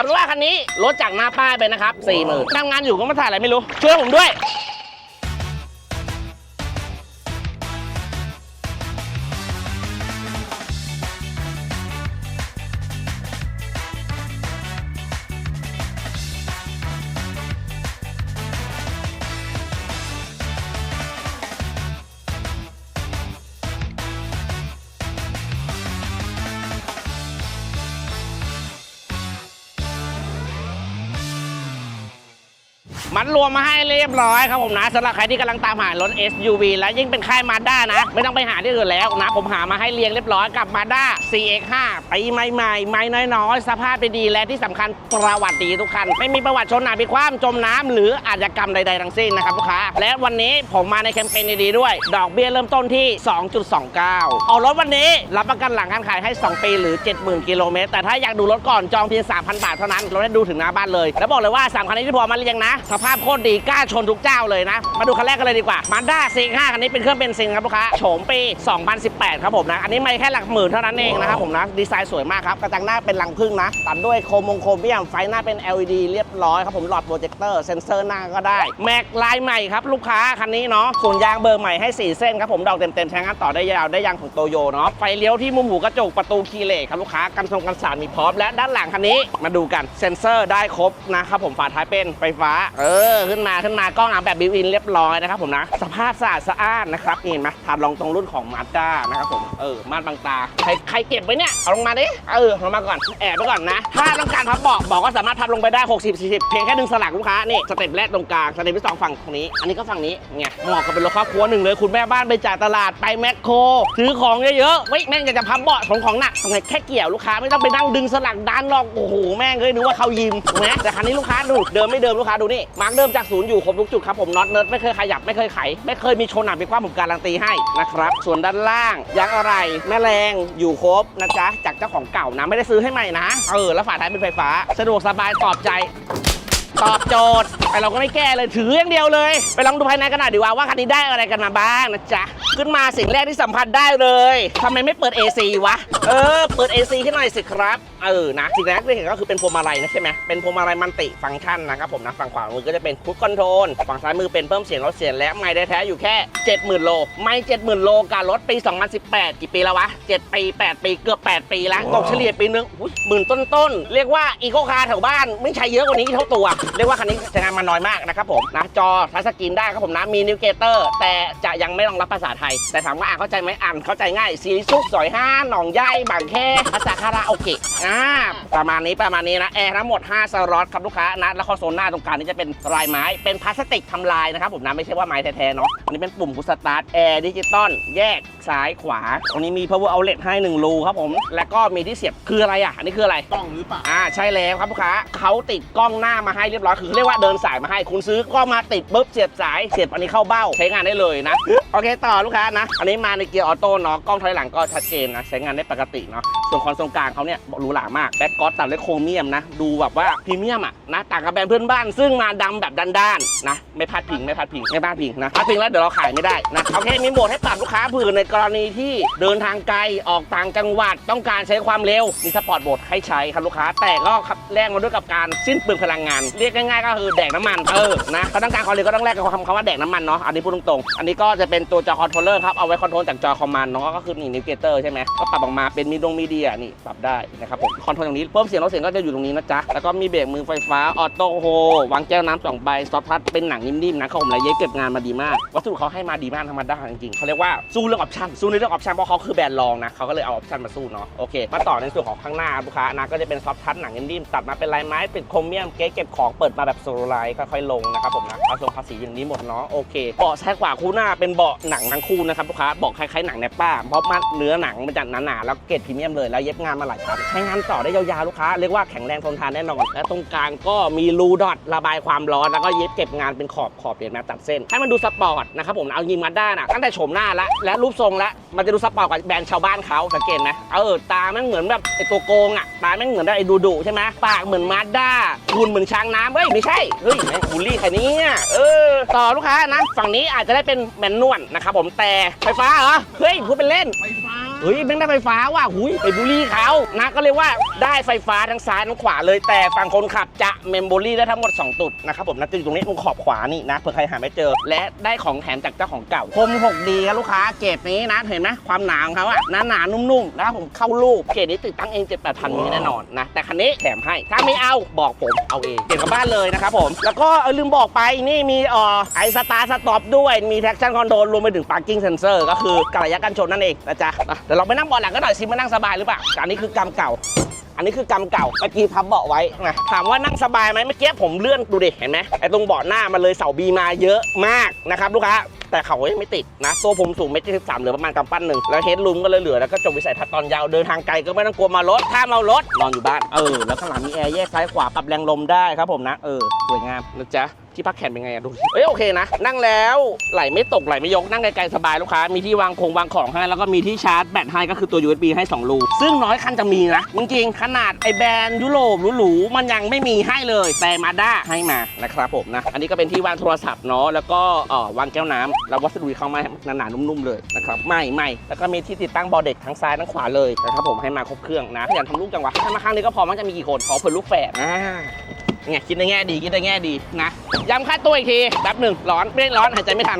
เอาเป็นว่าคันนี้รถจากหน้าป้ายไปนะครับสี่หมื่นทำงานอยู่ก็มาถ่ายอะไรไม่รู้ช่วยผมด้วย มัดรวมมาให้เรียบร้อยครับผมนะสำหรับใครที่กำลังตามหารถ SUV และยิ่งเป็นค่ายมาด้านะ ไม่ต้องไปหาที่อื่นแล้วนะ ผมหามาให้เรียงเรียบร้อยกับมาด้า CX5 ปีใหม่ๆใหม่น้อยๆ สภาพดีๆและที่สำคัญประวัติดีทุกคัน ไม่มีประวัติชนหนาพิความจมน้ำหรืออาชญากรรมใดๆทั้งสิ้นนะครับลูกค้า และวันนี้ผมมาในแคมเปญดีๆด้วย ดอกเบี้ยเริ่มต้นที่ 2.29ออกรถวันนี้รับประกันหลังการขายให้ 2 ปีหรือ 70,000กิโลเมตรแต่ถ้าอยากดูรถก่อนจองเพียง3,000 บาทเท่านั้นรถให้ดูถึงหน้าบ้านเลย แล้วบอกเลยว่าสามคันนี้ที่ผมมาเรียงนะสภาพโคตรดีกล้าชนทุกเจ้าเลยนะ มาดูคันแรกกันเลยดีกว่ามาด้า CX5 คันนี้เป็นเครื่องเบนซินครับลูกค้าโฉมปี 2018 ครับผมนะ อันนี้ไม่แค่หลักหมื่นเท่านั้นเองนะครับผมนะ ดีไซน์สวยมากครับ กระจังหน้าเป็นรังผึ้งนะ ตัดด้วยโครมงโครเมียม ไฟหน้าเป็น LED เรียบร้อยครับผม หลอดโปรเจคเตอร์เซนเซอร์หน้าก็ได้ แม็กลายใหม่ครับลูกค้าคันนี้เนาะส่วนยางเบอร์ใหม่ให้ 4 เส้นครับผมดอกเต็มๆใช้งานต่อได้ยาวได้ยางของโตโยเนาะไฟเลี้ยวที่มุมหูกระจกประตูคีเล็กครับลูกค้ากันทรงกันสาดมีพร้อมและด้านหลังคันนี้มาดูกันเซนเซอร์ได้ครบนะครับผมฝาท้ายเป็นไฟฟ้าเออ ขึ้นมาขึ้นมากล้องอะแบบบิวอินเรียบร้อยนะครับผมนะ สภาพสะอาดสะอ้านนะครับนี่เห็นไหมถามลองตรงรุ่นของมาด้านะครับผม เออม่านบางตา ใครใครเก็บไว้เนี่ย เอาลงมาดิ เออลงมาก่อน แอบไปก่อนนะ ถ้าต้องการพับเบาะบอกก็สามารถพับลงไปได้ 60 40 เพียงแค่ดึงสลักลูกค้า นี่ สเต็ปแรกตรงกลาง สเต็ปที่สองฝั่งตรงนี้ อันนี้ก็ฝั่งนี้ไงเหมาะกับเป็นรถครอบครัวหนึ่งเลย คุณแม่บ้านไปจ่ายตลาด ไปแมคโคร ซื้อของเยอะๆเว้ยแม่งอยากจะพับเบาะของของหนักทำไงแค่เกี่ยวลูกค้าไม่ต้องไปนั่งดึงสลักดันหรอก โอ้โห แม่งเลยนึกว่าเขายิมถูกไหมแต่คันนี้ลูกค้าดู เดิมไม่เดิมลูกค้าดูนี่มาร์กเริ่มจากศูนย์อยู่ครบทุกจุดครับผมน็อตเนิร์ดไม่เคยขยับไม่เคยไข ไม่เคยมีโชว์หนักเป็นความผมการันตีให้นะครับ ส่วนด้านล่างยางอะไร แม่แรงอยู่ครบนะจ๊ะจากเจ้าของเก่านะไม่ได้ซื้อให้ใหม่นะเออแล้วฝาท้ายเป็นไฟฟ้า สะดวกสบายตอบใจ ตอบโจทย์ แต่เราก็ไม่แก้เลยถืออย่างเดียวเลย ไปลองดูภายในกันหน่อยดีกว่าว่าคันนี้ได้อะไรกันมาบ้างนะจ๊ะ ขึ้นมาสิ่งแรกที่สัมผัสได้เลยทำไมไม่เปิด AC วะ เออ เปิด AC ขึ้นหน่อยสิครับ เออ นะสิ่งแรกที่เห็นก็คือเป็นพวงมาลัยนะใช่ไหมเป็นพวงมาลัยมันติฟังก์ชันนะครับผมนะ ฝั่งขวามือก็จะเป็นพุทคอนโทรล ฝั่งซ้ายมือเป็นเพิ่มเสียงลดเสียงและไม่ได้แท้ๆอยู่แค่ 70,000 โล ไม่70,000 โลกับรถปี 2018 กี่ปีแล้ววะ 7 ปี 8 ปีเกือบ 8 ปีแล้วตกเฉลี่ยปีนึงหมื่นต้นๆ เรียกว่าอีโคคาร์แถวบ้านไม่ใช่เยอะกว่านี้เท่าตัว เรียกว่าคันนี้ใช้งานมาน้อยมากนะครับผมนะจอทัชสกรีนได้ครับผมนะมีนิวเกเตอร์ แต่จะยังไม่รองรับภาษาไทย แต่ถามว่าอ่านเข้าใจไหมอ่านเข้าใจง่ายซีซุกซอยห้าหนองย่ายบางแคภาษาคาราโอเกะอ่าประมาณนี้ประมาณนี้นะแอร์ทั้งหมด 5 สล็อตครับลูกค้านะแล้วคอนโซลหน้าตรงกลางนี่จะเป็นลายไม้เป็นพลาสติกทำลายนะครับผมนะไม่ใช่ว่าไม้แท้ๆเนาะอันนี้เป็นปุ่มพุชสตาร์ทแอร์ดิจิตอลแยกซ้ายขวาตรงนี้มี power outlet ให้1รูครับผมแล้วก็มีที่เสียบคืออะไรอะอันนี้คืออะไรกล้องหรือเปล่าอ่าใช่แล้วครับลูกค้าเขาติดกล้องหน้ามาให้เรียบร้อยคือเรียกว่าเดินสายมาให้ คุณซื้อก็มาติดปุ๊บเสียบสายเสียบอันนี้เข้าเบ้า ใช้งานได้เลยนะ โอเคต่อลูกค้านะ อันนี้มาในเกียร์ออโต้เนาะกล้องถอยหลังก็ชัดเจนนะใช้งานได้ปกติเนาะส่วนคอนโซลกลางเขาเนี่ยหรูหรามากแบ็กกอตตัดด้วยโครเมียมนะดูแบบว่าพรีเมียมอะนะต่างกับแบรนด์เพื่อนบ้าน ซึ่งมาดำแบบด้านๆนะไม่พลาดพิงไม่พลาดพิงไม่พลาดพิงนะพลาดพิงแล้วเดี๋ยวเราขายไม่ได้นะโอเคมีโหมดให้ปรับลูกค้าผื่อในกรณีที่เดินทางไกลออกต่างจังหวัดต้องการใช้ความเร็วมีสปอร์ตโหมดให้ใช้ครับลูกค้า แต่ก็แลกมาด้วยกับการสิ้นเปลืองพลังงาน เรียกง่ายๆก็คือแดกน้ำ้ำมันเออนะเขาต้องการควาเร็วก็ต้องแลกกับคำคำว่าแดกน้ำมันเนาะอันนี้พูดตรงๆอันนี้ก็จะเป็นตัวจอคอนโทรลเลอร์ครับเอาไว้คอนโทรลจากจอคอมมานด์เนาะก็คือนี่นิวเกเตอร์ใช่ไหมก็ปรับออกมาเป็นมีดงมีเดียนี่ปรับได้นะครับผมคอนโทรลตรงนี้เพิ่มเสียงลดเสียงก็จะอยู่ตรงนี้นะจ๊ะแล้วก็มีเบรกมือไฟฟ้าออโต้โฮวางแก้วน้ำสองใบซอฟทัชเป็นหนังนิ่มๆนะครับผมและเย็บเก็บงานมาดีมาก วัสดุเขาให้มาดีมากธรรมดาจริงๆเขาเรียกว่าสู้เรื่องออปชั่นสู้ในเรื่องออปชั่นเพราะเขาคือแบรนด์รองนะเขาก็เลยเอาออปชั่นมาสู้เนาะโอเคมาต่อในส่วนของข้างหน้าลูกค้านะก็จะเป็นซอฟทัชหนังนิ่มๆตัดมาเป็นลายไม้เป็นโครเมียมเก๊เก็บของเปิดมาแบบโซลไลท์ค่อยๆลงนะครับผมนะภาษีภาษีอย่างนี้หมดเนาะโอเคเบาะซ้ายขวาคู่หน้าเป็นเบาะหนังทั้งคู่นะครับลูกค้าเบาะคล้ายๆหนังแนปป้าเพราะมันเนื้อหนังมันจะหนาๆแล้วเกรดพรีเมียมเลยแล้วเย็บงานมาหลายครั้งใช้งานต่อได้ยาวๆลูกค้าเรียกว่าแข็งแรงทนทานแน่นอนและตรงกลางก็มีรูดอทระบายความร้อนแล้วก็เย็บเก็บงานเป็นขอบขอบเปลี่ยนแมตตัดเส้น ให้มันดูสปอร์ตนะครับผมเอายิงมาด้านะตั้งแต่โฉมหน้าละและรูปทรงละมันจะดูสปอร์ตกว่าแบรนด์ชาวบ้านเขาสังเกตไหมเออตาแม่งเหมือนแบบไอตัวโกงอะตาแม่งเหมือนไอดูดุใช่ไหมปากเหมือนมาด้าหุ่นเหมือนช้างน้ำเฮ้ยไม่ใช่เฮ้ยแม่บูลลี่ใครเนี่ยเออต่อลูกค้านะ ฝั่งนี้อาจจะได้เป็นแมนนวลนะครับผมแต่ไฟฟ้าเหรอเฮ้ยพูดเป็นเล่นไฟฟ้า เฮ้ยแม่งได้ไฟฟ้าว่ะหุยไปบูลลี่เขานะก็เรียว่าได้ไฟฟ้าทั้งซ้ายทั้งขวาเลยแต่ฝั่งคนขับจะเมมโมรี่ได้ทั้งหมด 2 ตุดนะครับผมนะจะอยู่ตรงนี้ตรงขอบขวานี่นะเผื่อใครหาไม่เจอ และได้ของแถมจากเจ้าของเก่าคม 6D ครับลูกค้าเกรดนี้นะเห็นไหมความหนาของเขาอะหนาหนาๆนุ่มๆนะครับผมเข้าลูกเกรดนี้ติดตั้งเอง7 8พันมีแน่นอนนะแต่คันนี้แถมให้ถ้าไม่เอาบอกผมเอาเองเก็บกลับบ้านเลยนะครับผมแล้วก็เออลืมบอกไปนี่มีเอ่อไอสตาร์สต็อปด้วยมี traction control รวมไปถึง parking sensor ก็คือกระยะกันชนนั่นเองนะจ๊ะดี๋ยวเราไปนั่งเบาะหลังกันหน่อยสิมานั่งสบายหรือเปล่าอันนี้คือกรรมเก่า อันนี้คือกรรมเก่าเมื่อกี้พับเบาะไว้นะถามว่านั่งสบายไหมเมื่อกี้ผมเลื่อนดูดิเห็นไหมไอ้ตรงเบาะหน้ามันเลยเสาบีมาเยอะมากนะครับลูกค้าแต่เขายังไม่ติดนะตัวผมสูงเมตรสิบสามเหลือประมาณกำปั้นหนึ่งแล้วเฮดลุมก็เลยเหลือแล้วก็จบวิสัยทัศน์ตอนยาวเดินทางไกลก็ไม่ต้องกลัวมารถถ้าเมารถนอนอยู่บ้านเออแล้วข้างหลังมีแอร์แยกซ้ายขวาปรับแรงลมได้ครับผมนะเออสวยงามนะจ๊ะ ที่พักแขนเป็นไงอะดู เอ้ยโอเคนะ นั่งแล้วไหลไม่ตกไหลไม่ยกนั่งไกลๆสบายลูกค้า มีที่วางคงวางของให้ แล้วก็มีที่ชาร์จแบตให้ก็คือตัว USB ให้ 2 รู ซึ่งน้อยคันจะมีนะจริงๆขนาดไอแบรนด์ยุโรปหรูๆมันยังไม่มีให้เลย แต่มาด้าให้มานะครับผมนะ อันนี้ก็เป็นที่วางโทรศัพท์เนาะแล้วก็เอ่อวางแก้วน้ำแล้ววัสดุเข้ามาหนาๆนุ่มๆเลยนะครับไม่ไม่แล้วก็มีที่ติดตั้งบอเด็กทั้งซ้ายทั้งขวาเลยนะครับผมให้มาครบเครื่องนะขยันทำลูกจังวะถ้ามาครั้งนี้ก็พอมันจะมีกี่คนขอเผื่อลูกแฝดอ่า เนี่ยคิดในแง่ดีคิดในแง่ดีนะย้ำค่าตัวอีกทีแป๊บหนึ่งร้อนไม่ได้ร้อนหายใจไม่ทัน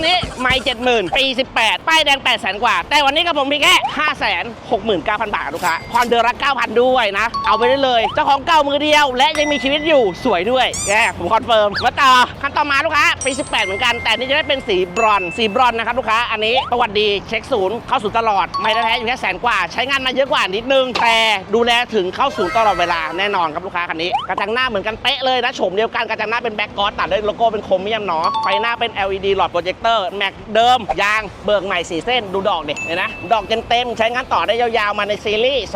นนี้ไม่เจ็ดหมื่นปี18ป้ายแดง8 0 0 0 0กว่า แต่วันนี้กับผมมีแค่5 6 9 0 0 0บาทลูกค้าผ่อนเดือนละ9,000ด้วยนะ เอาไปได้เลย เจ้าของเก่ามือเดียว และยังมีชีวิตอยู่สวยด้วยแกผมคอนเฟิร์มมาต่อคันต่อมาลูกค้าปี18เหมือนกัน แต่นี่จะได้เป็นสีบรอนสีบรอนนะครับลูกค้าอันนี้ประวัติดีเช็คศูนย์เข้าศูนย์ตลอดไม่ได้แท้อยู่แค่แสนกว่า ใช้งานมาเยอะกว่านิดนึงแต่ดูแลถึงเข้าศูนย์ตลอดเวลาแน่นอนครับลูกค้าคันนี้กระจังหน้าเหมือนกันเป๊ะเลยนะโฉมเดียวกันกระจังหน้าเป็นแบ็กกอสตัดด้วยโลโก้เป็นโครเมียมเนาะไฟหน้าเป็น LED หลอดโปรเจคเตอร์ แม็กเดิม ยางเบิกใหม่4เส้นดูดอกเด็กเห็นนะดอกเต็มๆใช้งานต่อได้ยาวๆมาในซีรีส์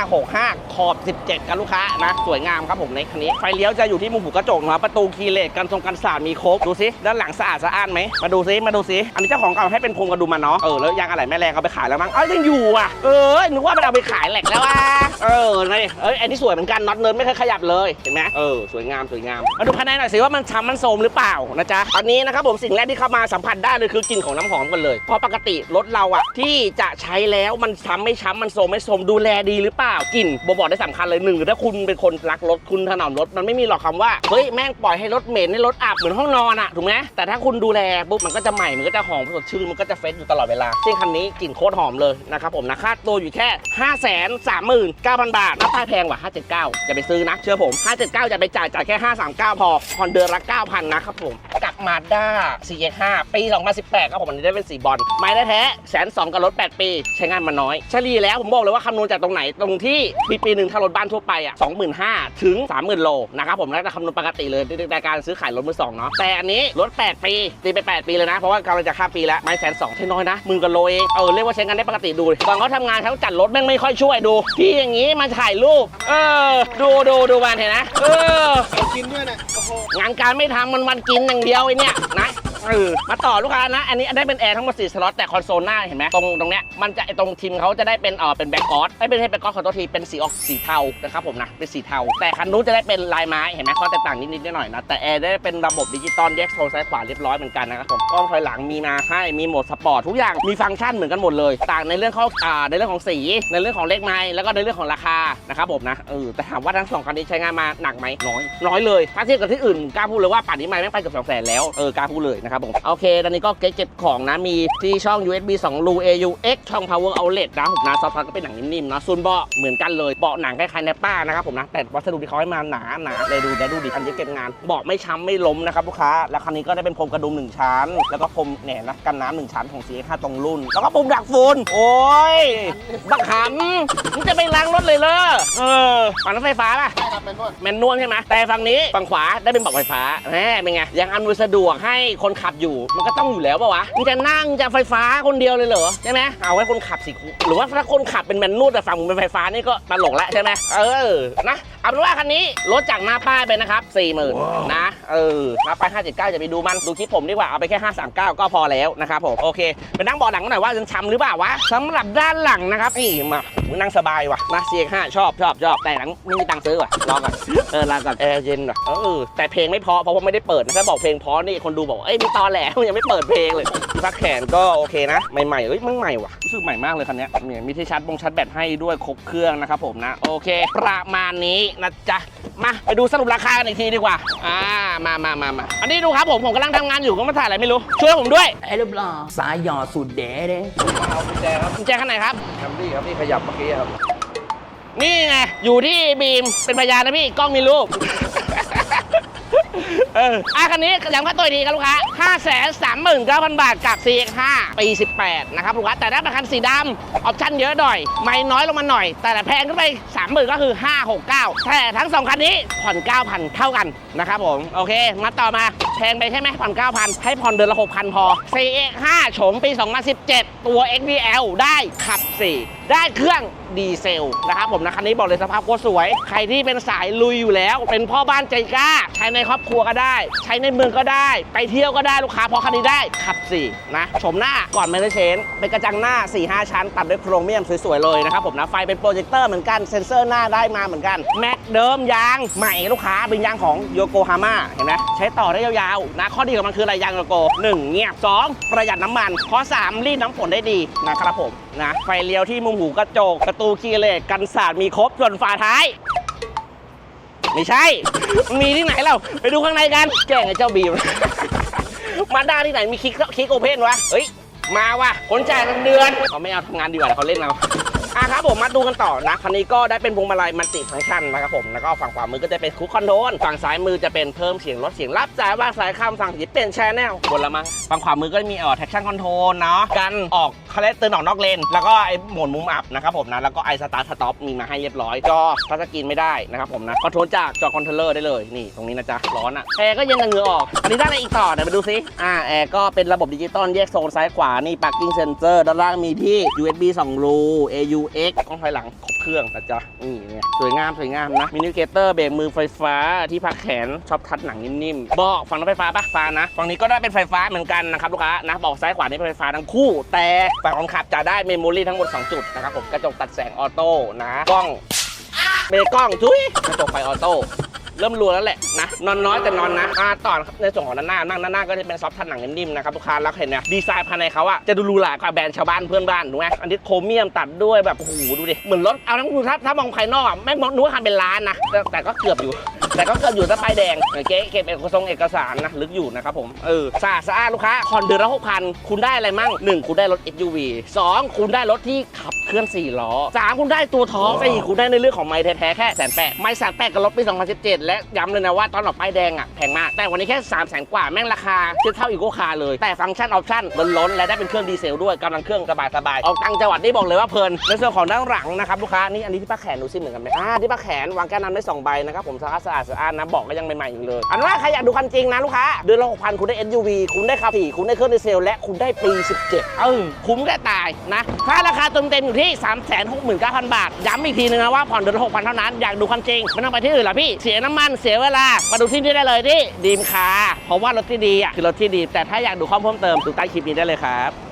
22565 ขอบ 17 กับลูกค้านะสวยงามครับผมในคันนี้ไฟเลี้ยวจะอยู่ที่มุมหูกระจกนะประตูคีย์เลสกันทรงกันสาดมีครบดูซิด้านหลังสะอาดสะอ้านไหมมาดูซิมาดูซิอันนี้เจ้าของเก่าให้เป็นพรมกระดุมมาเนาะเออแล้วยางอะไรแม่แรงเอาไปขายแล้วมั้งเอ้ยยังอยู่อะเออนึกว่ามันเอาไปขายแหลกแล้วอะเออนี่เอ้ยอันนี้สวยเหมือนกันน็อตเนิร์ดไม่เคยขยับเลยเห็นไหมเออสวยงามสวยงามมาดูภายในหน่อยสิว่ามันช้ำมันโทมหรือเปล่านะจ๊ะอันนี้นะครับผมสิ่งแรกที่เข้ามาสัมผัสได้เลยคือกลิ่นของน้ำหอมกันเลย เพราะปกติรถเราอะที่จะใช้แล้วมันช้ำไม่ช้ำมันโทรมไม่โทรมดูแลดีหรือเปล่ากลิ่นบ่บอกได้สำคัญเลยหนึ่งถ้าคุณเป็นคนรักรถคุณถนอมรถมันไม่มีหรอกคำว่าเฮ้ยแม่งปล่อยให้รถเหม็นให้รถอับเหมือนห้องนอนอะถูกไหมแต่ถ้าคุณดูแลปุ๊บมันก็จะใหม่มันก็จะหอมสดชื่นมันก็จะเฟรชอยู่ตลอดเวลาซึ่งคันนี้กลิ่นโคตรหอมเลยนะครับผมนะค่าตัวอยู่แค่ 5 3 9 0 0 0 บาทน้าป้ายแพงกว่า 579 อย่าไปซื้อนะ เชื่อผม 579จะไปจ่ายจ่ายแค่ 539 พอผ่อนเดือนละ9,000 นะครับผม กับมาด้า CX5 ปี 2018ครับผมอันนี้ได้เป็นสีบอลไม้ได้แท้แสนสองกับรถ 8 ปี ใช้งานมาน้อยเฉลี่ยแล้วผมบอกเลยว่าคำนวณจากตรงไหนตรงที่ปีปีหนึ่งถ้ารถบ้านทั่วไปอะ25,000 ถึง 30,000 โลนะครับผมแล้วจะคำนวณปกติเลยในการซื้อขายรถมือสองเนาะแต่อันนี้รถ 8 ปีตีไป 8 ปีเลยนะ เพราะว่ากำลังจะข้ามปีแล้วไม่แสนสองใช่น้อยนะหมื่นกว่าโลเองเออเรียกว่าใช้งานได้ปกติดูดิตอนเขาทำงานเขาจัดรถแม่งไม่ค่อยช่วยดูพี่อย่างนี้มาถ่ายรูป เออ ดูดูดูมันเห็นนะเออกินด้วยนะโอ้โหงานการไม่ทำมันวันกินอย่างเดียวไอ้เนี่ยนะ เออมาต่อลูกค้านะ อันนี้ได้เป็นแอร์ทั้งหมด4สล็อตแต่คอนโซลหน้าเห็นไหมตรงตรงเนี้ยมันจะไอตรงทีมเขาจะได้เป็นเออเป็นแบ็กกอสไม่เป็นให้แบ็กกอสขอโทษทีเป็นสีออกสีเทานะครับผมนะเป็นสีเทา แต่คันนู้นจะได้เป็นลายไม้เห็นไหมข้อแตกต่างนิดๆหน่อยๆนะแต่แอร์ได้เป็นระบบดิจิตอลแยกโซนซ้ายขวาเรียบร้อยเหมือนกันนะครับผมกล้องถอยหลังมีมาให้มีโหมดสปอร์ตทุกอย่างมีฟังก์ชันเหมือนกันหมดเลย ต่างในเรื่องของอ่าในเรื่องของสีในเรื่องของเลขไม้แล้วก็ในเรื่องของราคานะครับผมนะเออแต่ถามว่าทั้งสองคันนี้ใช้งานมาหนักไหมน้อยน้อยเลยถ้าเทียบกับที่อื่นกล้าพูดเลยว่าป่านนี้ไม่แม่งไปเกือบสองแสนแล้วเออกล้าพูดเลยนะครับผมโอเคตอนนี้ก็เก็บเก็บของนะมีที่ช่อง USB 2 รู AUX ช่อง Power Outlet นะผมนะซอฟต์ก็เป็นหนังนิ่มๆนะส่วนเบาะเหมือนกันเลยเบาะหนังคล้ายๆในป้านะครับผมนะแต่วัสดุที่เขาให้มาหนาหนาเลยดูเดี๋ยวดูดิอันนี้เก็บงานเบาะไม่ช้ำไม่ล้มนะครับลูกค้าแล้วคันนี้ก็ได้เป็นพรมกระดุมหนึ่งชั้น แล้วก็พรมเนี่ยนะกันน้ำหนึ่งชั้นของ CX5 ตรงรุ่น แล้วก็ปุ่มดักฝุ่นโอ้ยบักขำมึงจะไปล้างรถเลยเหรอเออปั่นรถไฟฟ้าป่ะใช่ครับเป็นนวดแมนนวลใช่ไหมแต่ฝั่งนี้ฝั่งขวาได้เป็นเบอกไฟฟ้าแหมเป็นไงยังอำนวยสะดวกให้คนขับอยู่ มันก็ต้องอยู่แล้วปะวะมึงจะนั่งจะไฟฟ้าคนเดียวเลยเหรอใช่ไหมเอาไว้คนขับสิหรือว่าถ้าคนขับเป็นแมนนวลแต่ฝั่งมึงเป็นไฟฟ้านี่ก็ตลกแล้วใช่ไหมเออนะเอาเป็นว่าคันนี้ลดจากหน้าป้ายไปนะครับ4 0,000นะเออหน้าป้าย579จะไปดูมันดูคลิปผมดีกว่าเอาไปแค่539ก็พอแล้วนะครับผมโอเคไปนั่งเบาะหลังกันหน่อยว่าจะช้ำหรือเปล่าวะสำหรับด้านหลังนะครับนี่มามึงนั่งสบายว่ะนะเสียห้าชอบชอบชอบแต่หลังไม่มีตังค์ซื้อว่ะรอก่อนเออลาก่อนแอร์เย็นว่ะเออแต่เพลงไม่เพอเพราะว่าไม่ได้เปิดนะถ้าบอกเพลงเพอนี่คนดูบอกเอ้ยมีตอแหลมันยังไม่เปิดเพลงเลยพักแขนก็โอเคนะใหม่ๆเอ้ยมันใหม่ว่ะ สึกใหม่มากเลยคันเนี้ยเนี่ยมีที่ชาร์จบงชาร์จแบตให้ด้วยครบเครื่องนะครับผมนะ โอเค ประมาณนี้นะจ๊ะ มาไปดูสรุปราคากันอีกทีดีกว่า อ่า มามามามาอันนี้ดูครับผม ผมกำลังทำงานอยู่ก็มาถ่ายอะไรไม่รู้ ช่วยผมด้วยไอ้รูปหล่อสายหยอดสุดเด๋เด้เอากุญแจครับกุญแจข้างไหนครับแคมรี่ครับที่ขยับเมื่อกี้ครับ นี่ไงอยู่ที่บีมเป็นพยานนะพี่กล้องมีรูป เอออะคันนี้ย้ำค่าตัวอีกทีครับลูกค้า5 3 9 0 0 0บาทกับ CX5 ปี 18 นะครับลูกค้า แต่ถ้าเป็นคันสีดำออปชั่นเยอะหน่อย ไม่น้อยลงมาหน่อย แต่แพงขึ้นไป 30,000 ก็คือ 569 แต่ทั้ง 2 คันนี้ผ่อน 9,000 เท่ากันนะครับผม โอเค มาต่อมาแพงไปใช่ไหมผ่อน 9,000 ให้ผ่อนเดือนละ 6,000 พอ CX5 โฉมปี 2017 ตัว XDL ได้ขับ 4 ได้เครื่องดีเซลนะครับผมนะคันนี้บอกเลยสภาพโคตรสวย ใครที่เป็นสายลุยอยู่แล้ว เป็นพ่อบ้านใจกล้าใช้ในครอบครัวก็ได้ใช้ในเมืองก็ได้ ไปเที่ยวก็ได้ลูกค้าพราะคันนี้ได้ ขับ 4 นะชมหน้าก่อนเมนเชนเป็นกระจังหน้า 4-5 ชั้นตัดด้วยโครเมียมสวยๆเลยนะครับผมนะไฟเป็นโปรเจคเตอร์เหมือนกันเซ็นเซอร์หน้าได้มาเหมือนกันแม็กเดิมยางใหม่ลูกค้าเป็นยางของโยโกฮาม่าเห็นไหมใช้ต่อได้ยาวๆนะข้อดีของมันคืออะไรยางโยโกหนึ่งเงียบสองประหยัดน้ำมันข้อสามรีดน้ำฝนได้ดีนะครับผมนะไฟเลี้ยวที่มุมหูกระจกประตูคีย์เลสกันสาดมีครบส่วนฝาท้าย ไม่ใช่ มีที่ไหนเราไปดูข้างในกันแกล้งไอ้เจ้าบีม มาด้าที่ไหนมีคลิกคลิกโอเพนวะ เฮ้ย มาว่ะคนจ่ายเงินเดือนเขาไม่เอาทำงานดีกว่าเขาเล่นเรา อะครับผมมาดูกันต่อนะคันนี้ก็ได้เป็นพวงมาลัยมัลติฟังก์ชันนะครับผมแล้วก็ฝั่งขวามือก็จะเป็นคุกคอนโทรลฝั่งซ้ายมือจะเป็นเพิ่มเสียงลดเสียงรับสายว่างสายข้ามฝั่งสีเป็นแชนแนลบนละมั้งฝั่งขวามือก็จะมีเอ่อ traction control เนาะกันออกคาเลสเตือนออกนอกเลน แล้วก็ไอ้โหมดมุมอับนะครับผมนะแล้วก็ไอสตาร์ทสต็อปมีมาให้เรียบร้อยจอทัชสกรีนไม่ได้นะครับผมนะคอนโทรลจากจอคอนโทรลเลอร์ได้เลยนี่ตรงนี้นะจ๊ะร้อนอะแอร์ก็เย็นกับเหงื่อออกอันนี้ได้อะไรอีกต่อเดี๋ยวไปดูซิอ่าแอร์ก็เป็นระบบดิจิตอลแยกโซนซ้ายขวานี่ parking sensor ด้านล่างมีที่ USB 2รู UX กล้องถอยหลังครบเครื่องนะจ๊ะนี่เนี่ยสวยงามสวยงามนะมินิเกเตอร์เบรกมือไฟฟ้าที่พักแขนชอบทัดหนังนิ่มๆเบอกฝั่งนั้นไฟฟ้าปะฟ้านะฝั่งนี้ก็ได้เป็นไฟฟ้าเหมือนกันนะครับลูกค้านะบอกซ้ายขวานี่เป็นไฟฟ้าทั้งคู่ แต่ฝั่งคนขับจะได้เมมโมรี่ทั้งหมด 2 จุดนะครับผมกระจกตัดแสงออโต้นะกล้องเบรกกล้องทุยกระจกไฟออโต้ เริ่มรัวแล้วแหละนะนอนน้อยแต่นอนนะอ่าต่อครับในส่วนของด้านหน้านั่งด้านหน้าก็จะเป็นซอฟต์ทันหนังนิ่มๆนะครับลูกค้าแล้วเห็นเนี่ยดีไซน์ภายในเขาอะจะดูหรูหรากว่าแบรนด์ชาวบ้านเพื่อนบ้านถูกไหมอันนี้โครเมียมตัดด้วยแบบโอ้โหดูดิเหมือนรถเอาทั้งดูถ้าถ้ามองภายนอกอะแม่งมองนึกว่าคันเป็นล้านนะแต่แต่ก็เกือบอยู่ แต่ก็เกือบอยู่ถ้าป้ายแดงเก๊เก็บเอกสารเอกสารนะลึกอยู่นะครับผมเออสะอาดสะอาดลูกค้าคอนเดือนละหกพันคุณได้อะไรมั่งหนึ่งคุณได้รถ SUV สองคุณได้รถที่ขับเคลื่อนสี่ล้อสามคุณได้ตัวท้องสี่คุณได้ในเรื่องของไม้แท้ๆแค่แสนแปดไม้แสนแปดกับรถปี2017และย้ำเลยนะว่าตอนออกป้ายแดงอะแพงมาก แต่วันนี้แค่3 0 0แสนกว่าแม่งราคาเทียบเท่าอีโกคาร์เลย แต่ฟังก์ชันออปชั่นล้นๆและได้เป็นเครื่องดีเซลด้วยกำลังเครื่องสบายๆออกต่างจังหวัดนี่บอกเลยว่าเพลินในส่วนของด้านหลังนะครับลูกค้านี่อันนี้ที่ป้าแขนดูซิเหมือนกันไหมอ่าที่ป้าแขนวางแก้วน้ำได้สองใบนะครับผมสะอาดสะอาดสะอาดนะบอกก็ยังใหม่ๆอยู่เลยอันว่าใครอยากดูคันจริงนะลูกค้าเดือนละหกพันคุณได้ SUV คุณได้ขับสี่คุณได้เครื่องดีเซล และคุณได้ปี 17 เออคุ้มแก่ตายนะค่าราคาเต็มๆอยู่ที่ 3 6 9 0 0 0 บาทย้ำอีกทีนึงนะว่าผ่อนเดือนละ6,000เท่านั้นอยากดูคันจริงไม่ต้องไปที่อื่นหรอพี่เสียน้ำมันเสียเวลา มาดูที่นี่ได้เลยที่ดีมคาเพราะว่ารถที่ดีอะคือรถที่ดี แต่ถ้าอยากดูข้อมูลเพิ่มเติมดูใต้คลิปนี้ได้เลยครับ